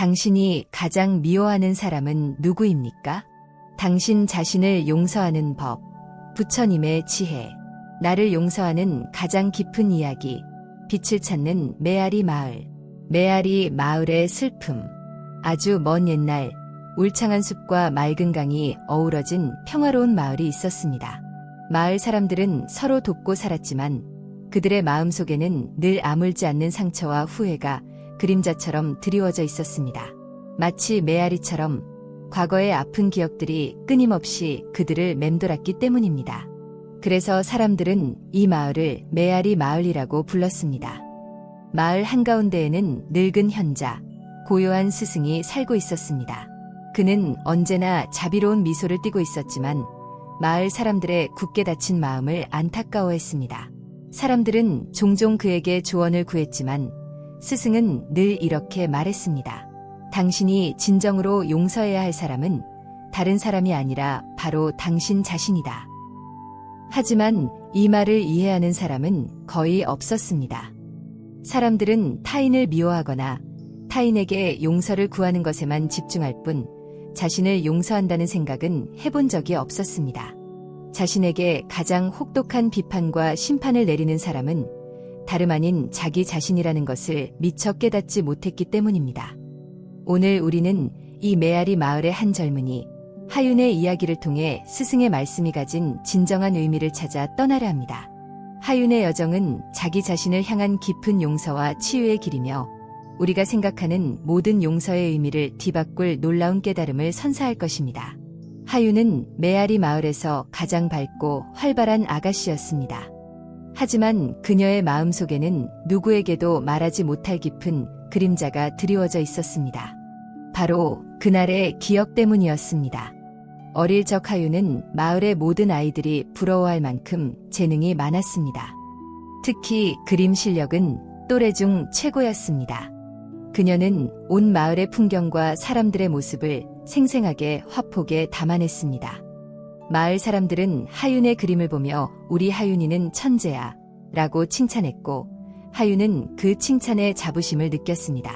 당신이 가장 미워하는 사람은 누구입니까? 당신 자신을 용서하는 법, 부처님의 지혜, 나를 용서하는 가장 깊은 이야기, 빛을 찾는 메아리 마을, 메아리 마을의 슬픔, 아주 먼 옛날, 울창한 숲과 맑은 강이 어우러진 평화로운 마을이 있었습니다. 마을 사람들은 서로 돕고 살았지만 그들의 마음 속에는 늘 아물지 않는 상처와 후회가 그림자처럼 드리워져 있었습니다. 마치 메아리처럼 과거의 아픈 기억들이 끊임없이 그들을 맴돌았기 때문입니다. 그래서 사람들은 이 마을을 메아리 마을이라고 불렀습니다. 마을 한가운데에는 늙은 현자, 고요한 스승이 살고 있었습니다. 그는 언제나 자비로운 미소를 띠고 있었지만 마을 사람들의 굳게 닫힌 마음을 안타까워했습니다. 사람들은 종종 그에게 조언을 구했지만 스승은 늘 이렇게 말했습니다. 당신이 진정으로 용서해야 할 사람은 다른 사람이 아니라 바로 당신 자신이다. 하지만 이 말을 이해하는 사람은 거의 없었습니다. 사람들은 타인을 미워하거나 타인에게 용서를 구하는 것에만 집중할 뿐 자신을 용서한다는 생각은 해본 적이 없었습니다. 자신에게 가장 혹독한 비판과 심판을 내리는 사람은 다름 아닌 자기 자신이라는 것을 미처 깨닫지 못했기 때문입니다. 오늘 우리는 이 메아리 마을의 한 젊은이 하윤의 이야기를 통해 스승의 말씀이 가진 진정한 의미를 찾아 떠나려 합니다. 하윤의 여정은 자기 자신을 향한 깊은 용서와 치유의 길이며 우리가 생각하는 모든 용서의 의미를 뒤바꿀 놀라운 깨달음을 선사할 것입니다. 하윤은 메아리 마을에서 가장 밝고 활발한 아가씨였습니다. 하지만 그녀의 마음 속에는 누구에게도 말하지 못할 깊은 그림자가 드리워져 있었습니다. 바로 그날의 기억 때문이었습니다. 어릴 적 하윤은 마을의 모든 아이들이 부러워할 만큼 재능이 많았습니다. 특히 그림 실력은 또래 중 최고였습니다. 그녀는 온 마을의 풍경과 사람들의 모습을 생생하게 화폭에 담아냈습니다. 마을 사람들은 하윤의 그림을 보며 우리 하윤이는 천재야 라고 칭찬했고 하윤은 그 칭찬에 자부심을 느꼈습니다.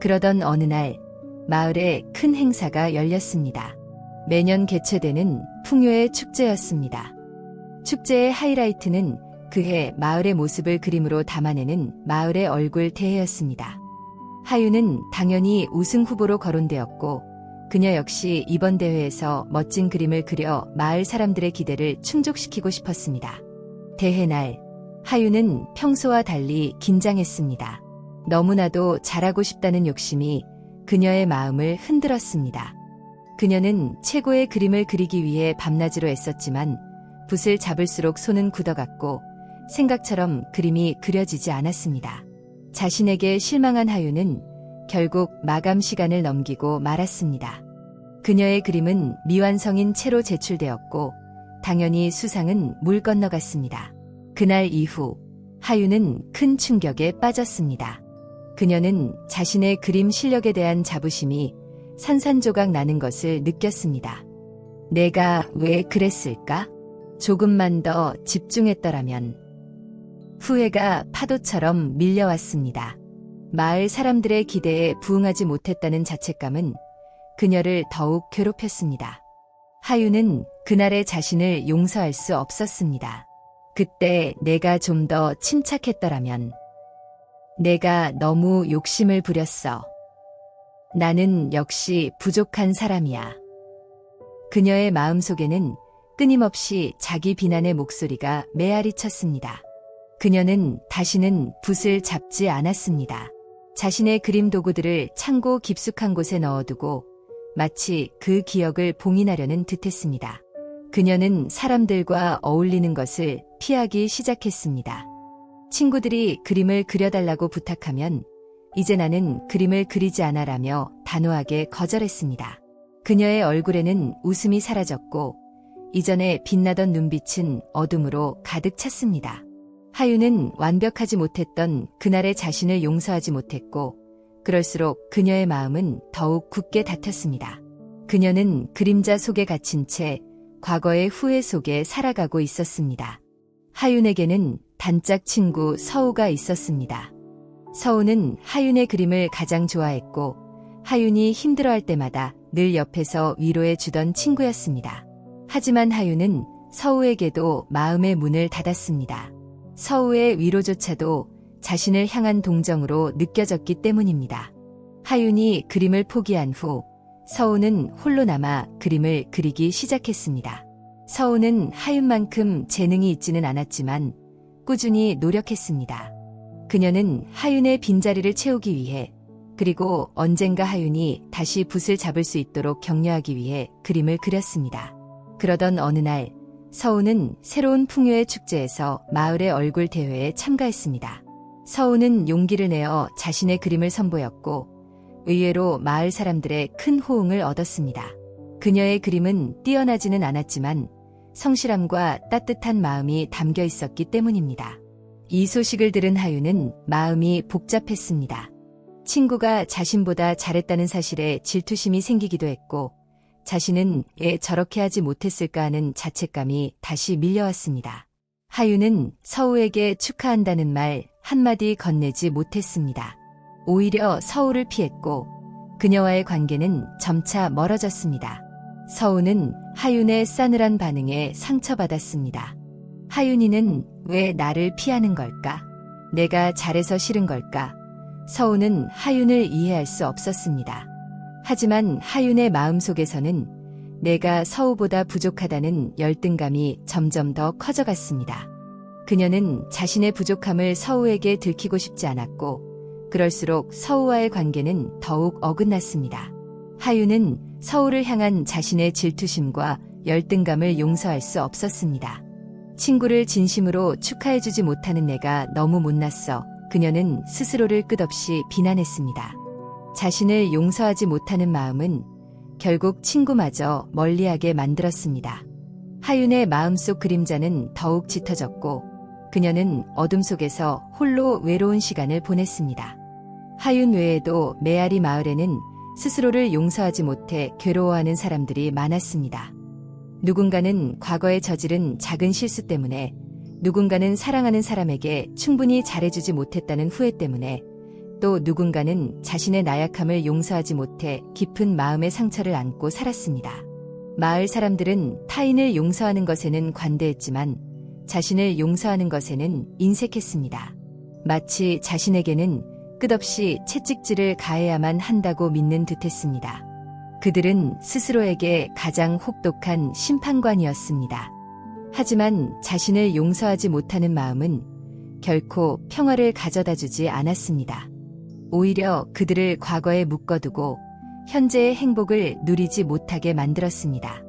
그러던 어느 날 마을에 큰 행사가 열렸습니다. 매년 개최되는 풍요의 축제였습니다. 축제의 하이라이트는 그해 마을의 모습을 그림으로 담아내는 마을의 얼굴 대회였습니다. 하윤은 당연히 우승 후보로 거론되었고 그녀 역시 이번 대회에서 멋진 그림을 그려 마을 사람들의 기대를 충족시키고 싶었습니다. 대회 날 하윤은 평소와 달리 긴장했습니다. 너무나도 잘하고 싶다는 욕심이 그녀의 마음을 흔들었습니다. 그녀는 최고의 그림을 그리기 위해 밤낮으로 애썼지만 붓을 잡을수록 손은 굳어갔고 생각처럼 그림이 그려지지 않았습니다. 자신에게 실망한 하유는 결국 마감 시간을 넘기고 말았습니다. 그녀의 그림은 미완성인 채로 제출되었고 당연히 수상은 물 건너갔습니다. 그날 이후 하유는 큰 충격에 빠졌습니다. 그녀는 자신의 그림 실력에 대한 자부심이 산산조각 나는 것을 느꼈습니다. 내가 왜 그랬을까? 조금만 더 집중했더라면. 후회가 파도처럼 밀려왔습니다. 마을 사람들의 기대에 부응하지 못했다는 자책감은 그녀를 더욱 괴롭혔습니다. 하유는 그날의 자신을 용서할 수 없었습니다. 그때 내가 좀 더 침착했더라면. 내가 너무 욕심을 부렸어. 나는 역시 부족한 사람이야. 그녀의 마음속에는 끊임없이 자기 비난의 목소리가 메아리 쳤습니다. 그녀는 다시는 붓을 잡지 않았습니다. 자신의 그림 도구들을 창고 깊숙한 곳에 넣어두고 마치 그 기억을 봉인하려는 듯했습니다. 그녀는 사람들과 어울리는 것을 피하기 시작했습니다. 친구들이 그림을 그려달라고 부탁하면 이제 나는 그림을 그리지 않아라며 단호하게 거절했습니다. 그녀의 얼굴에는 웃음이 사라졌고 이전에 빛나던 눈빛은 어둠으로 가득 찼습니다. 하유는 완벽하지 못했던 그날의 자신을 용서하지 못했고 그럴수록 그녀의 마음은 더욱 굳게 닫혔습니다. 그녀는 그림자 속에 갇힌 채 과거의 후회 속에 살아가고 있었습니다. 하윤에게는 단짝 친구 서우가 있었습니다. 서우는 하윤의 그림을 가장 좋아했고 하윤이 힘들어할 때마다 늘 옆에서 위로해 주던 친구였습니다. 하지만 하윤은 서우에게도 마음의 문을 닫았습니다. 서우의 위로조차도 자신을 향한 동정으로 느껴졌기 때문입니다. 하윤이 그림을 포기한 후 서우는 홀로 남아 그림을 그리기 시작했습니다. 서우는 하윤만큼 재능이 있지는 않았지만 꾸준히 노력했습니다. 그녀는 하윤의 빈자리를 채우기 위해 그리고 언젠가 하윤이 다시 붓을 잡을 수 있도록 격려하기 위해 그림을 그렸습니다. 그러던 어느 날 서우는 새로운 풍요의 축제에서 마을의 얼굴 대회에 참가했습니다. 서우는 용기를 내어 자신의 그림을 선보였고 의외로 마을 사람들의 큰 호응을 얻었습니다. 그녀의 그림은 뛰어나지는 않았지만 성실함과 따뜻한 마음이 담겨 있었기 때문입니다. 이 소식을 들은 하윤은 마음이 복잡했습니다. 친구가 자신보다 잘했다는 사실에 질투심이 생기기도 했고 자신은 왜 저렇게 하지 못했을까 하는 자책감이 다시 밀려왔습니다. 하윤은 서우에게 축하한다는 말 한마디 건네지 못했습니다. 오히려 서우를 피했고 그녀와의 관계는 점차 멀어졌습니다. 서우는 하윤의 싸늘한 반응에 상처받았습니다. 하윤이는 왜 나를 피하는 걸까? 내가 잘해서 싫은 걸까? 서우는 하윤을 이해할 수 없었습니다. 하지만 하윤의 마음속에서는 내가 서우보다 부족하다는 열등감이 점점 더 커져갔습니다. 그녀는 자신의 부족함을 서우에게 들키고 싶지 않았고, 그럴수록 서우와의 관계는 더욱 어긋났습니다. 하윤은 서우를 향한 자신의 질투심과 열등감을 용서할 수 없었습니다. 친구를 진심으로 축하해주지 못하는 내가 너무 못났어. 그녀는 스스로를 끝없이 비난했습니다. 자신을 용서하지 못하는 마음은 결국 친구마저 멀리하게 만들었습니다. 하윤의 마음속 그림자는 더욱 짙어졌고 그녀는 어둠 속에서 홀로 외로운 시간을 보냈습니다. 하윤 외에도 메아리 마을에는 스스로를 용서하지 못해 괴로워하는 사람들이 많았습니다. 누군가는 과거에 저지른 작은 실수 때문에 누군가는 사랑하는 사람에게 충분히 잘해주지 못했다는 후회 때문에 또 누군가는 자신의 나약함을 용서하지 못해 깊은 마음의 상처를 안고 살았습니다. 마을 사람들은 타인을 용서하는 것에는 관대했지만 자신을 용서하는 것에는 인색했습니다. 마치 자신에게는 끝없이 채찍질을 가해야만 한다고 믿는 듯했습니다. 그들은 스스로에게 가장 혹독한 심판관이었습니다. 하지만 자신을 용서하지 못하는 마음은 결코 평화를 가져다 주지 않았습니다. 오히려 그들을 과거에 묶어두고 현재의 행복을 누리지 못하게 만들었습니다.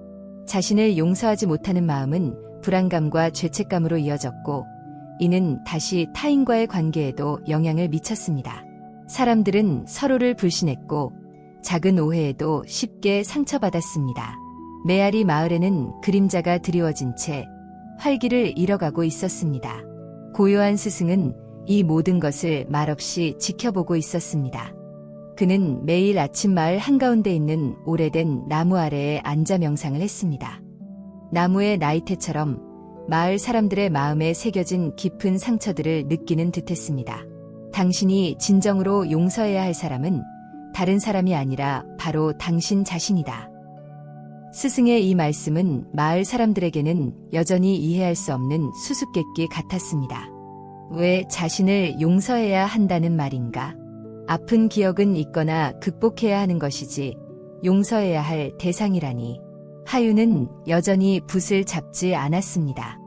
자신을 용서하지 못하는 마음은 불안감과 죄책감으로 이어졌고 이는 다시 타인과의 관계에도 영향을 미쳤습니다. 사람들은 서로를 불신했고 작은 오해에도 쉽게 상처받았습니다. 메아리 마을에는 그림자가 드리워진 채 활기를 잃어가고 있었습니다. 고요한 스승은 이 모든 것을 말없이 지켜보고 있었습니다. 그는 매일 아침 마을 한가운데 있는 오래된 나무 아래에 앉아 명상을 했습니다. 나무의 나이테처럼 마을 사람들의 마음에 새겨진 깊은 상처들을 느끼는 듯했습니다. 당신이 진정으로 용서해야 할 사람은 다른 사람이 아니라 바로 당신 자신이다. 스승의 이 말씀은 마을 사람들에게는 여전히 이해할 수 없는 수수께끼 같았습니다. 왜 자신을 용서해야 한다는 말인가? 아픈 기억은 있거나 극복해야 하는 것이지 용서해야 할 대상이라니. 하유는 여전히 붓을 잡지 않았습니다.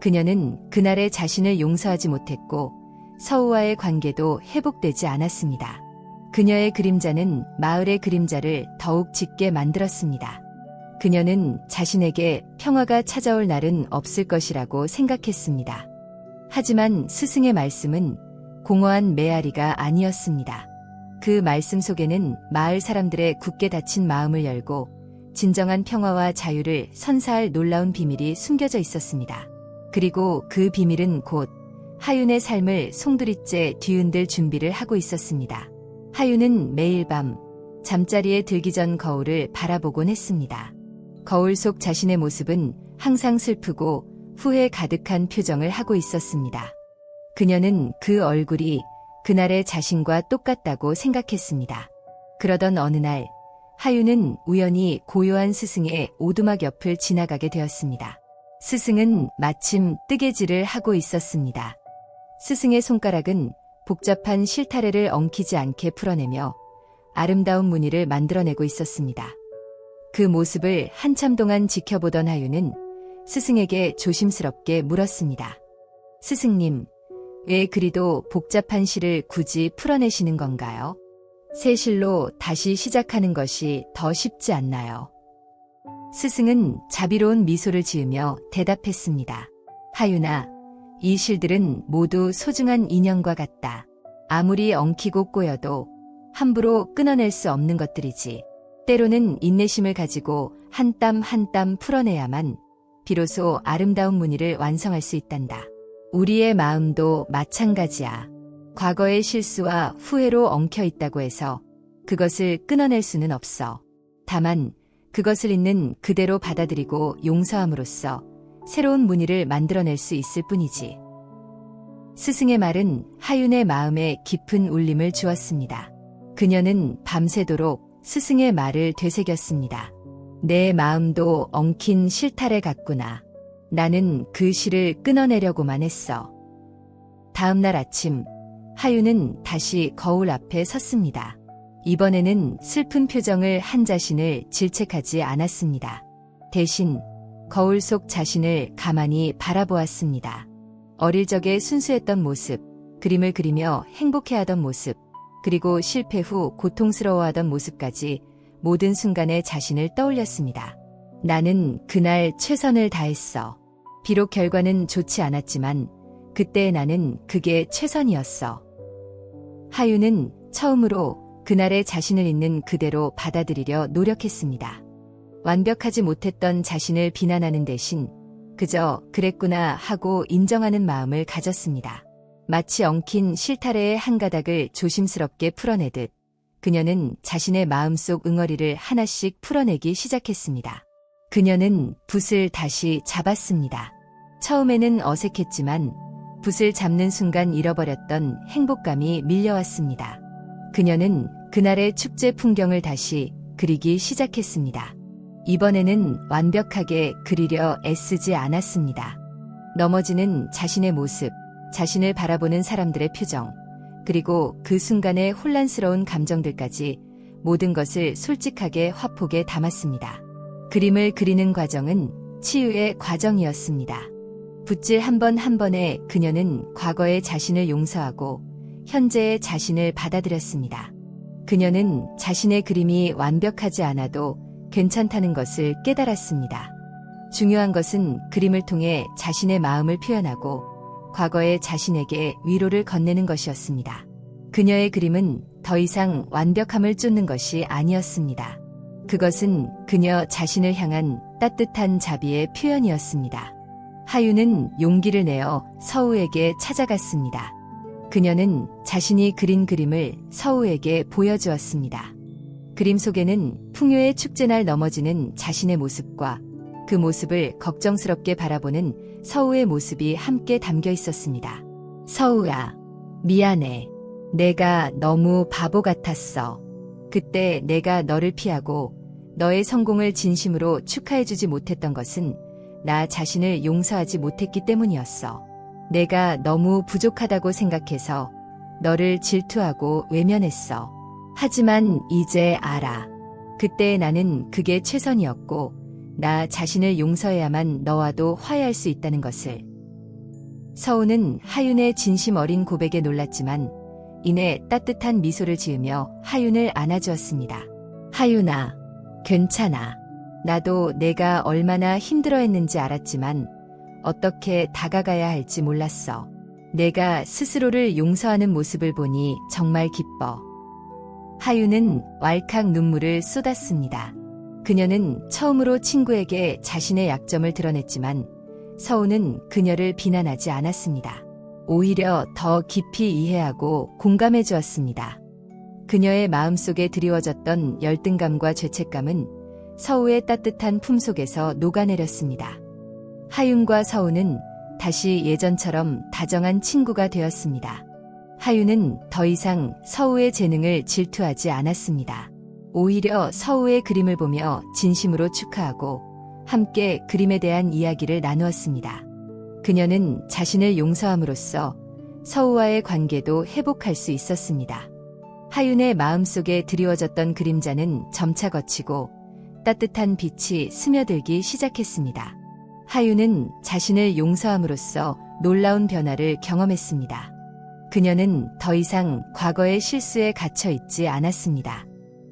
그녀는 그날의 자신을 용서하지 못했고 서우와의 관계도 회복되지 않았습니다. 그녀의 그림자는 마을의 그림자를 더욱 짙게 만들었습니다. 그녀는 자신에게 평화가 찾아올 날은 없을 것이라고 생각했습니다. 하지만 스승의 말씀은 공허한 메아리가 아니었습니다. 그 말씀 속에는 마을 사람들의 굳게 닫힌 마음을 열고 진정한 평화와 자유를 선사할 놀라운 비밀이 숨겨져 있었습니다. 그리고 그 비밀은 곧 하윤의 삶을 송두리째 뒤흔들 준비를 하고 있었습니다. 하윤은 매일 밤 잠자리에 들기 전 거울을 바라보곤 했습니다. 거울 속 자신의 모습은 항상 슬프고 후회 가득한 표정을 하고 있었습니다. 그녀는 그 얼굴이 그날의 자신과 똑같다고 생각했습니다. 그러던 어느 날, 하유는 우연히 고요한 스승의 오두막 옆을 지나가게 되었습니다. 스승은 마침 뜨개질을 하고 있었습니다. 스승의 손가락은 복잡한 실타래를 엉키지 않게 풀어내며 아름다운 무늬를 만들어내고 있었습니다. 그 모습을 한참 동안 지켜보던 하유는 스승에게 조심스럽게 물었습니다. 스승님, 왜 그리도 복잡한 실을 굳이 풀어내시는 건가요? 새 실로 다시 시작하는 것이 더 쉽지 않나요? 스승은 자비로운 미소를 지으며 대답했습니다. 하유나, 이 실들은 모두 소중한 인연과 같다. 아무리 엉키고 꼬여도 함부로 끊어낼 수 없는 것들이지. 때로는 인내심을 가지고 한 땀 한 땀 풀어내야만 비로소 아름다운 무늬를 완성할 수 있단다. 우리의 마음도 마찬가지야. 과거의 실수와 후회로 엉켜 있다고 해서 그것을 끊어낼 수는 없어. 다만 그것을 있는 그대로 받아들이고 용서함으로써 새로운 무늬를 만들어낼 수 있을 뿐이지. 스승의 말은 하윤의 마음에 깊은 울림을 주었습니다. 그녀는 밤새도록 스승의 말을 되새겼습니다. 내 마음도 엉킨 실타래 같구나. 나는 그 실을 끊어내려고만 했어. 다음 날 아침, 하유는 다시 거울 앞에 섰습니다. 이번에는 슬픈 표정을 한 자신을 질책하지 않았습니다. 대신 거울 속 자신을 가만히 바라보았습니다. 어릴 적에 순수했던 모습, 그림을 그리며 행복해하던 모습, 그리고 실패 후 고통스러워하던 모습까지 모든 순간에 자신을 떠올렸습니다. 나는 그날 최선을 다했어. 비록 결과는 좋지 않았지만 그때의 나는 그게 최선이었어. 하유는 처음으로 그날의 자신을 있는 그대로 받아들이려 노력했습니다. 완벽하지 못했던 자신을 비난하는 대신 그저 그랬구나 하고 인정하는 마음을 가졌습니다. 마치 엉킨 실타래의 한 가닥을 조심스럽게 풀어내듯 그녀는 자신의 마음속 응어리를 하나씩 풀어내기 시작했습니다. 그녀는 붓을 다시 잡았습니다. 처음에는 어색했지만 붓을 잡는 순간 잃어버렸던 행복감이 밀려왔습니다. 그녀는 그날의 축제 풍경을 다시 그리기 시작했습니다. 이번에는 완벽하게 그리려 애쓰지 않았습니다. 넘어지는 자신의 모습, 자신을 바라보는 사람들의 표정, 그리고 그 순간의 혼란스러운 감정들까지 모든 것을 솔직하게 화폭에 담았습니다. 그림을 그리는 과정은 치유의 과정이었습니다. 붓질 한번한 번에 그녀는 과거의 자신을 용서하고 현재의 자신을 받아들였습니다. 그녀는 자신의 그림이 완벽하지 않아도 괜찮다는 것을 깨달았습니다. 중요한 것은 그림을 통해 자신의 마음을 표현하고 과거의 자신에게 위로를 건네는 것이었습니다. 그녀의 그림은 더 이상 완벽함을 쫓는 것이 아니었습니다. 그것은 그녀 자신을 향한 따뜻한 자비의 표현이었습니다. 하유는 용기를 내어 서우에게 찾아갔습니다. 그녀는 자신이 그린 그림을 서우에게 보여주었습니다. 그림 속에는 풍요의 축제날 넘어지는 자신의 모습과 그 모습을 걱정스럽게 바라보는 서우의 모습이 함께 담겨 있었습니다. 서우야, 미안해. 내가 너무 바보 같았어. 그때 내가 너를 피하고 너의 성공을 진심으로 축하해주지 못했던 것은 나 자신을 용서하지 못했기 때문이었어. 내가 너무 부족하다고 생각해서 너를 질투하고 외면했어. 하지만 이제 알아. 그때 나는 그게 최선이었고, 나 자신을 용서해야만 너와도 화해할 수 있다는 것을. 서우는 하윤의 진심 어린 고백에 놀랐지만, 이내 따뜻한 미소를 지으며 하윤을 안아주었습니다. 하윤아, 괜찮아. 나도 내가 얼마나 힘들어 했는지 알았지만, 어떻게 다가가야 할지 몰랐어. 내가 스스로를 용서하는 모습을 보니 정말 기뻐. 하유는 왈칵 눈물을 쏟았습니다. 그녀는 처음으로 친구에게 자신의 약점을 드러냈지만 서우는 그녀를 비난하지 않았습니다. 오히려 더 깊이 이해하고 공감해 주었습니다. 그녀의 마음속에 드리워졌던 열등감과 죄책감은 서우의 따뜻한 품속에서 녹아내렸습니다. 하윤과 서우는 다시 예전처럼 다정한 친구가 되었습니다. 하윤은 더 이상 서우의 재능을 질투하지 않았습니다. 오히려 서우의 그림을 보며 진심으로 축하하고 함께 그림에 대한 이야기를 나누었습니다. 그녀는 자신을 용서함으로써 서우와의 관계도 회복할 수 있었습니다. 하윤의 마음속에 드리워졌던 그림자는 점차 거치고 따뜻한 빛이 스며들기 시작했습니다. 하윤은 자신을 용서함으로써 놀라운 변화를 경험했습니다. 그녀는 더 이상 과거의 실수에 갇혀 있지 않았습니다.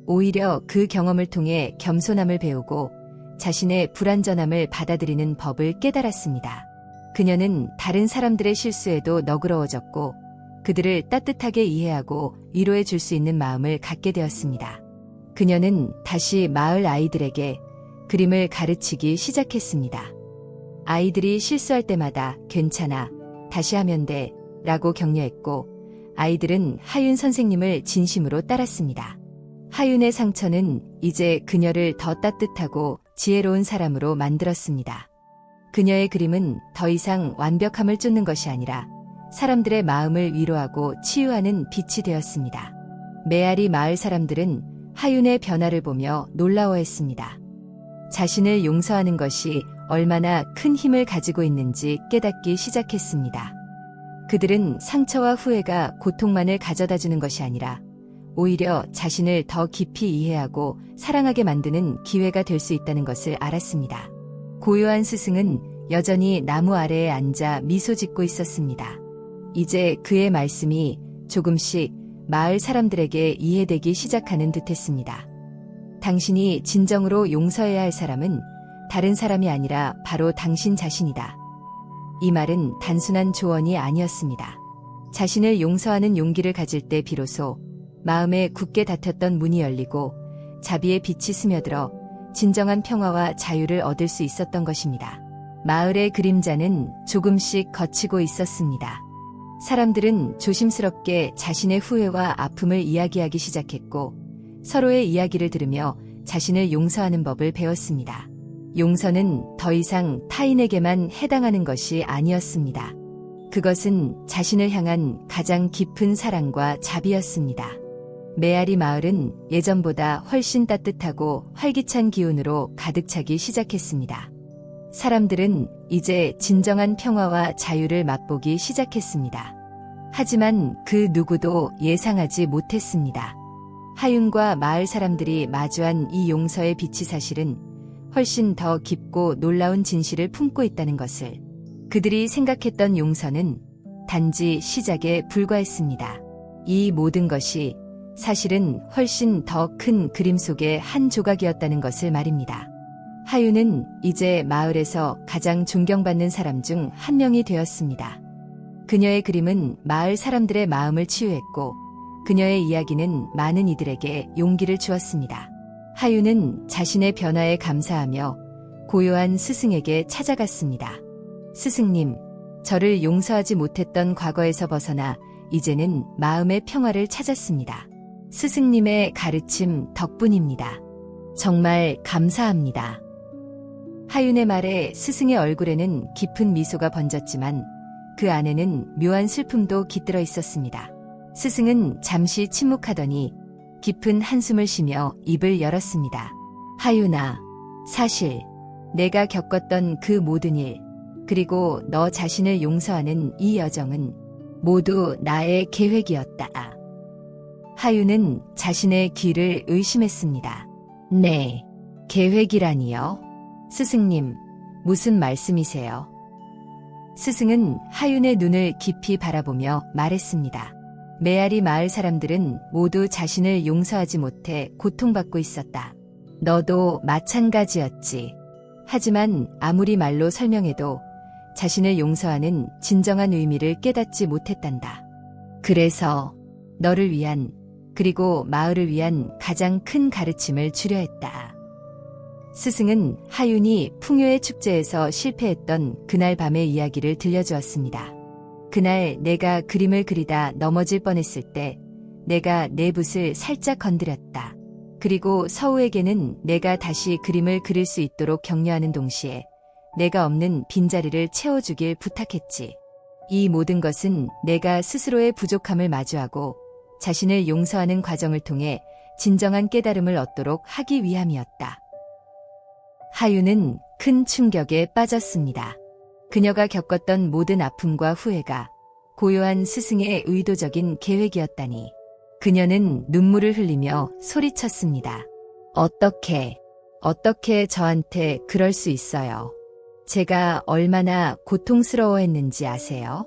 오히려 그 경험을 통해 겸손함을 배우고 자신의 불완전함을 받아들이는 법을 깨달았습니다. 그녀는 다른 사람들의 실수에도 너그러워졌고 그들을 따뜻하게 이해하고 위로해 줄 수 있는 마음을 갖게 되었습니다. 그녀는 다시 마을 아이들에게 그림을 가르치기 시작했습니다. 아이들이 실수할 때마다 괜찮아, 다시 하면 돼, 라고 격려했고, 아이들은 하윤 선생님을 진심으로 따랐습니다. 하윤의 상처는 이제 그녀를 더 따뜻하고 지혜로운 사람으로 만들었습니다. 그녀의 그림은 더 이상 완벽함을 쫓는 것이 아니라 사람들의 마음을 위로하고 치유하는 빛이 되었습니다. 메아리 마을 사람들은 하윤의 변화를 보며 놀라워했습니다. 자신을 용서하는 것이 얼마나 큰 힘을 가지고 있는지 깨닫기 시작했습니다. 그들은 상처와 후회가 고통만을 가져다 주는 것이 아니라 오히려 자신을 더 깊이 이해하고 사랑하게 만드는 기회가 될 수 있다는 것을 알았습니다. 고요한 스승은 여전히 나무 아래에 앉아 미소 짓고 있었습니다. 이제 그의 말씀이 조금씩 마을 사람들에게 이해되기 시작하는 듯 했습니다. 당신이 진정으로 용서해야 할 사람은 다른 사람이 아니라 바로 당신 자신이다. 이 말은 단순한 조언이 아니었습니다. 자신을 용서하는 용기를 가질 때 비로소 마음에 굳게 닫혔던 문이 열리고 자비의 빛이 스며들어 진정한 평화와 자유를 얻을 수 있었던 것입니다. 마을의 그림자는 조금씩 거치고 있었습니다. 사람들은 조심스럽게 자신의 후회와 아픔을 이야기하기 시작했고 서로의 이야기를 들으며 자신을 용서하는 법을 배웠습니다. 용서는 더 이상 타인에게만 해당하는 것이 아니었습니다. 그것은 자신을 향한 가장 깊은 사랑과 자비였습니다. 메아리 마을은 예전보다 훨씬 따뜻하고 활기찬 기운으로 가득 차기 시작했습니다. 사람들은 이제 진정한 평화와 자유를 맛보기 시작했습니다. 하지만 그 누구도 예상하지 못했습니다. 하윤과 마을 사람들이 마주한 이 용서의 빛이 사실은 훨씬 더 깊고 놀라운 진실을 품고 있다는 것을 그들이 생각했던 용서는 단지 시작에 불과했습니다. 이 모든 것이 사실은 훨씬 더 큰 그림 속의 한 조각이었다는 것을 말입니다. 하윤은 이제 마을에서 가장 존경받는 사람 중 한 명이 되었습니다. 그녀의 그림은 마을 사람들의 마음을 치유했고 그녀의 이야기는 많은 이들에게 용기를 주었습니다. 하윤은 자신의 변화에 감사하며 고요한 스승에게 찾아갔습니다. 스승님, 저를 용서하지 못했던 과거에서 벗어나 이제는 마음의 평화를 찾았습니다. 스승님의 가르침 덕분입니다. 정말 감사합니다. 하윤의 말에 스승의 얼굴에는 깊은 미소가 번졌지만 그 안에는 묘한 슬픔도 깃들어 있었습니다. 스승은 잠시 침묵하더니 깊은 한숨을 쉬며 입을 열었습니다. 하윤아, 사실 내가 겪었던 그 모든 일, 그리고 너 자신을 용서하는 이 여정은 모두 나의 계획이었다. 하윤은 자신의 귀를 의심했습니다. 네, 계획이라니요? 스승님, 무슨 말씀이세요? 스승은 하윤의 눈을 깊이 바라보며 말했습니다. 메아리 마을 사람들은 모두 자신을 용서하지 못해 고통받고 있었다. 너도 마찬가지였지. 하지만 아무리 말로 설명해도 자신을 용서하는 진정한 의미를 깨닫지 못했단다. 그래서 너를 위한 그리고 마을을 위한 가장 큰 가르침을 주려 했다. 스승은 하윤이 풍요의 축제에서 실패했던 그날 밤의 이야기를 들려주었습니다. 그날 내가 그림을 그리다 넘어질 뻔했을 때 내가 내 붓을 살짝 건드렸다. 그리고 서우에게는 내가 다시 그림을 그릴 수 있도록 격려하는 동시에 내가 없는 빈자리를 채워주길 부탁했지. 이 모든 것은 내가 스스로의 부족함을 마주하고 자신을 용서하는 과정을 통해 진정한 깨달음을 얻도록 하기 위함이었다. 하유는 큰 충격에 빠졌습니다. 그녀가 겪었던 모든 아픔과 후회가 고요한 스승의 의도적인 계획이었다니. 그녀는 눈물을 흘리며 소리쳤습니다. 어떻게, 어떻게 저한테 그럴 수 있어요? 제가 얼마나 고통스러워했는지 아세요?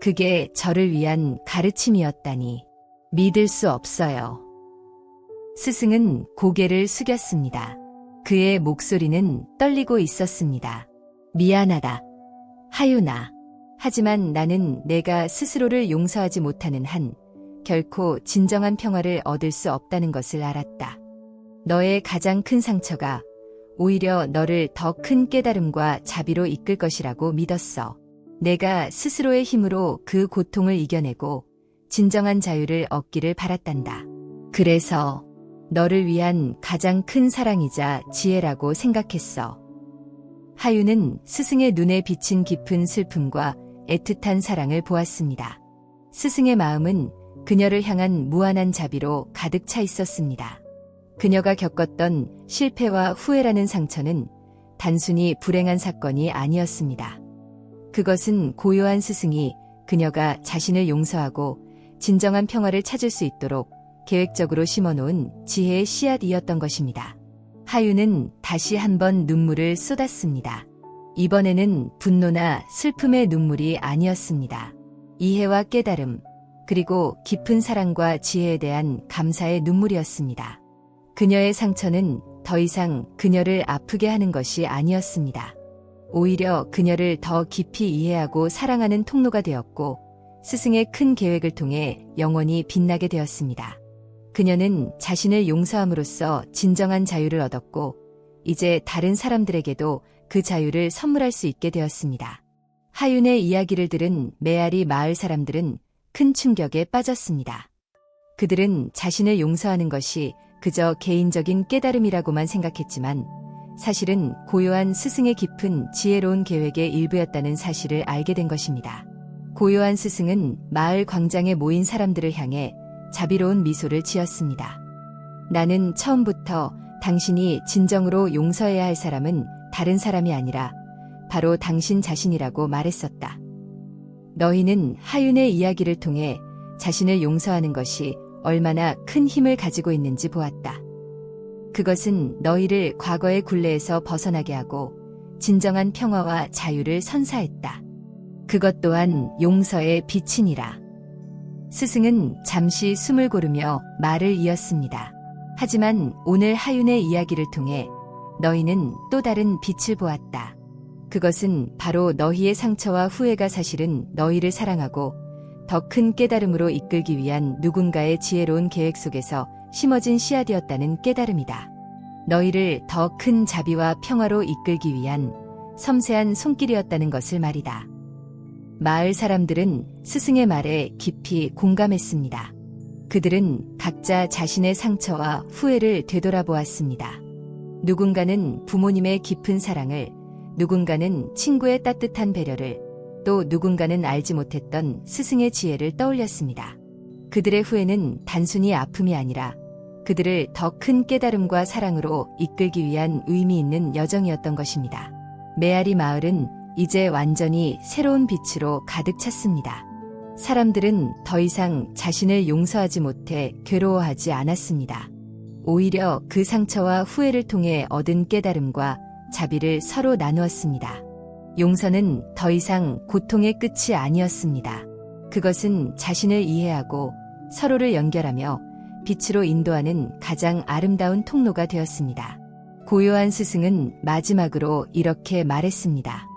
그게 저를 위한 가르침이었다니. 믿을 수 없어요. 스승은 고개를 숙였습니다. 그의 목소리는 떨리고 있었습니다. 미안하다. 하유나. 하지만 나는 내가 스스로를 용서하지 못하는 한 결코 진정한 평화를 얻을 수 없다는 것을 알았다. 너의 가장 큰 상처가 오히려 너를 더 큰 깨달음과 자비로 이끌 것이라고 믿었어. 내가 스스로의 힘으로 그 고통을 이겨내고 진정한 자유를 얻기를 바랐단다. 그래서 너를 위한 가장 큰 사랑이자 지혜라고 생각했어. 하유는 스승의 눈에 비친 깊은 슬픔과 애틋한 사랑을 보았습니다. 스승의 마음은 그녀를 향한 무한한 자비로 가득 차 있었습니다. 그녀가 겪었던 실패와 후회라는 상처는 단순히 불행한 사건이 아니었습니다. 그것은 고요한 스승이 그녀가 자신을 용서하고 진정한 평화를 찾을 수 있도록 계획적으로 심어놓은 지혜의 씨앗이었던 것입니다. 하유는 다시 한번 눈물을 쏟았습니다. 이번에는 분노나 슬픔의 눈물이 아니었습니다. 이해와 깨달음, 그리고 깊은 사랑과 지혜에 대한 감사의 눈물이었습니다. 그녀의 상처는 더 이상 그녀를 아프게 하는 것이 아니었습니다. 오히려 그녀를 더 깊이 이해하고 사랑하는 통로가 되었고 스승의 큰 계획을 통해 영원히 빛나게 되었습니다. 그녀는 자신을 용서함으로써 진정한 자유를 얻었고 이제 다른 사람들에게도 그 자유를 선물할 수 있게 되었습니다. 하윤의 이야기를 들은 메아리 마을 사람들은 큰 충격에 빠졌습니다. 그들은 자신을 용서하는 것이 그저 개인적인 깨달음이라고만 생각했지만 사실은 고요한 스승의 깊은 지혜로운 계획의 일부였다는 사실을 알게 된 것입니다. 고요한 스승은 마을 광장에 모인 사람들을 향해 자비로운 미소를 지었습니다. 나는 처음부터 당신이 진정으로 용서해야 할 사람은 다른 사람이 아니라 바로 당신 자신이라고 말했었다. 너희는 하윤의 이야기를 통해 자신을 용서하는 것이 얼마나 큰 힘을 가지고 있는지 보았다. 그것은 너희를 과거의 굴레에서 벗어나게 하고 진정한 평화와 자유를 선사했다. 그것 또한 용서의 빛이니라. 스승은 잠시 숨을 고르며 말을 이었습니다. 하지만 오늘 하윤의 이야기를 통해 너희는 또 다른 빛을 보았다. 그것은 바로 너희의 상처와 후회가 사실은 너희를 사랑하고 더 큰 깨달음으로 이끌기 위한 누군가의 지혜로운 계획 속에서 심어진 씨앗이었다는 깨달음이다. 너희를 더 큰 자비와 평화로 이끌기 위한 섬세한 손길이었다는 것을 말이다. 마을 사람들은 스승의 말에 깊이 공감했습니다. 그들은 각자 자신의 상처와 후회를 되돌아보았습니다. 누군가는 부모님의 깊은 사랑을, 누군가는 친구의 따뜻한 배려를, 또 누군가는 알지 못했던 스승의 지혜를 떠올렸습니다. 그들의 후회는 단순히 아픔이 아니라 그들을 더 큰 깨달음과 사랑으로 이끌기 위한 의미 있는 여정이었던 것입니다. 메아리 마을은 이제 완전히 새로운 빛으로 가득 찼습니다. 사람들은 더 이상 자신을 용서하지 못해 괴로워하지 않았습니다. 오히려 그 상처와 후회를 통해 얻은 깨달음과 자비를 서로 나누었습니다. 용서는 더 이상 고통의 끝이 아니었습니다. 그것은 자신을 이해하고 서로를 연결하며 빛으로 인도하는 가장 아름다운 통로가 되었습니다. 고요한 스승은 마지막으로 이렇게 말했습니다.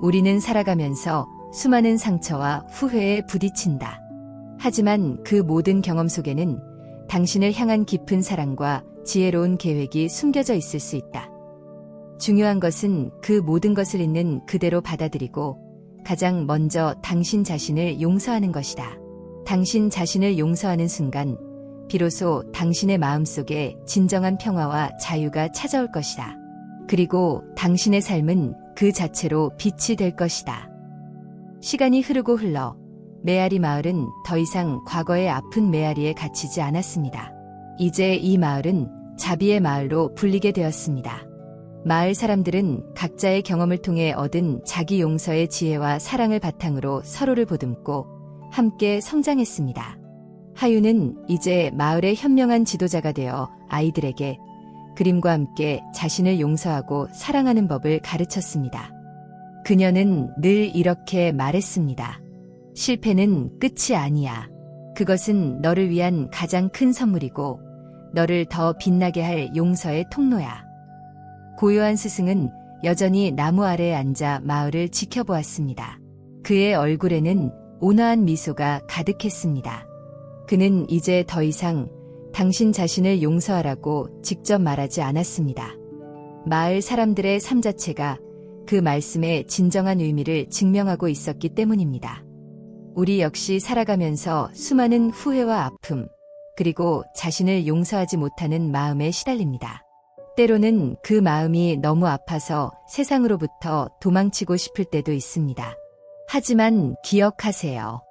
우리는 살아가면서 수많은 상처와 후회에 부딪힌다. 하지만 그 모든 경험 속에는 당신을 향한 깊은 사랑과 지혜로운 계획이 숨겨져 있을 수 있다. 중요한 것은 그 모든 것을 있는 그대로 받아들이고 가장 먼저 당신 자신을 용서하는 것이다. 당신 자신을 용서하는 순간 비로소 당신의 마음속에 진정한 평화와 자유가 찾아올 것이다. 그리고 당신의 삶은 그 자체로 빛이 될 것이다. 시간이 흐르고 흘러 메아리 마을은 더 이상 과거의 아픈 메아리에 갇히지 않았습니다. 이제 이 마을은 자비의 마을로 불리게 되었습니다. 마을 사람들은 각자의 경험을 통해 얻은 자기 용서의 지혜와 사랑을 바탕으로 서로를 보듬고 함께 성장했습니다. 하유는 이제 마을의 현명한 지도자가 되어 아이들에게 그림과 함께 자신을 용서하고 사랑하는 법을 가르쳤습니다. 그녀는 늘 이렇게 말했습니다. 실패는 끝이 아니야. 그것은 너를 위한 가장 큰 선물이고 너를 더 빛나게 할 용서의 통로야. 고요한 스승은 여전히 나무 아래에 앉아 마을을 지켜보았습니다. 그의 얼굴에는 온화한 미소가 가득했습니다. 그는 이제 더 이상 당신 자신을 용서하라고 직접 말하지 않았습니다. 마을 사람들의 삶 자체가 그 말씀의 진정한 의미를 증명하고 있었기 때문입니다. 우리 역시 살아가면서 수많은 후회와 아픔, 그리고 자신을 용서하지 못하는 마음에 시달립니다. 때로는 그 마음이 너무 아파서 세상으로부터 도망치고 싶을 때도 있습니다. 하지만 기억하세요.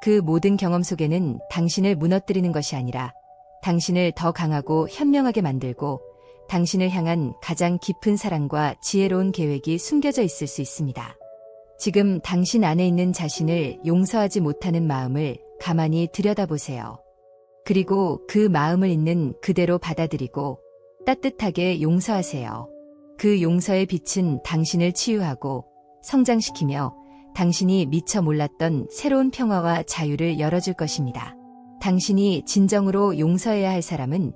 그 모든 경험 속에는 당신을 무너뜨리는 것이 아니라 당신을 더 강하고 현명하게 만들고 당신을 향한 가장 깊은 사랑과 지혜로운 계획이 숨겨져 있을 수 있습니다. 지금 당신 안에 있는 자신을 용서하지 못하는 마음을 가만히 들여다보세요. 그리고 그 마음을 있는 그대로 받아들이고 따뜻하게 용서하세요. 그 용서의 빛은 당신을 치유하고 성장시키며 당신이 미처 몰랐던 새로운 평화와 자유를 열어줄 것입니다. 당신이 진정으로 용서해야 할 사람은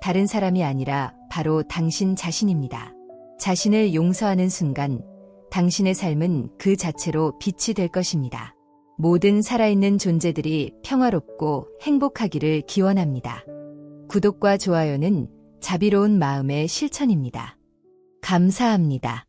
다른 사람이 아니라 바로 당신 자신입니다. 자신을 용서하는 순간 당신의 삶은 그 자체로 빛이 될 것입니다. 모든 살아있는 존재들이 평화롭고 행복하기를 기원합니다. 구독과 좋아요는 자비로운 마음의 실천입니다. 감사합니다.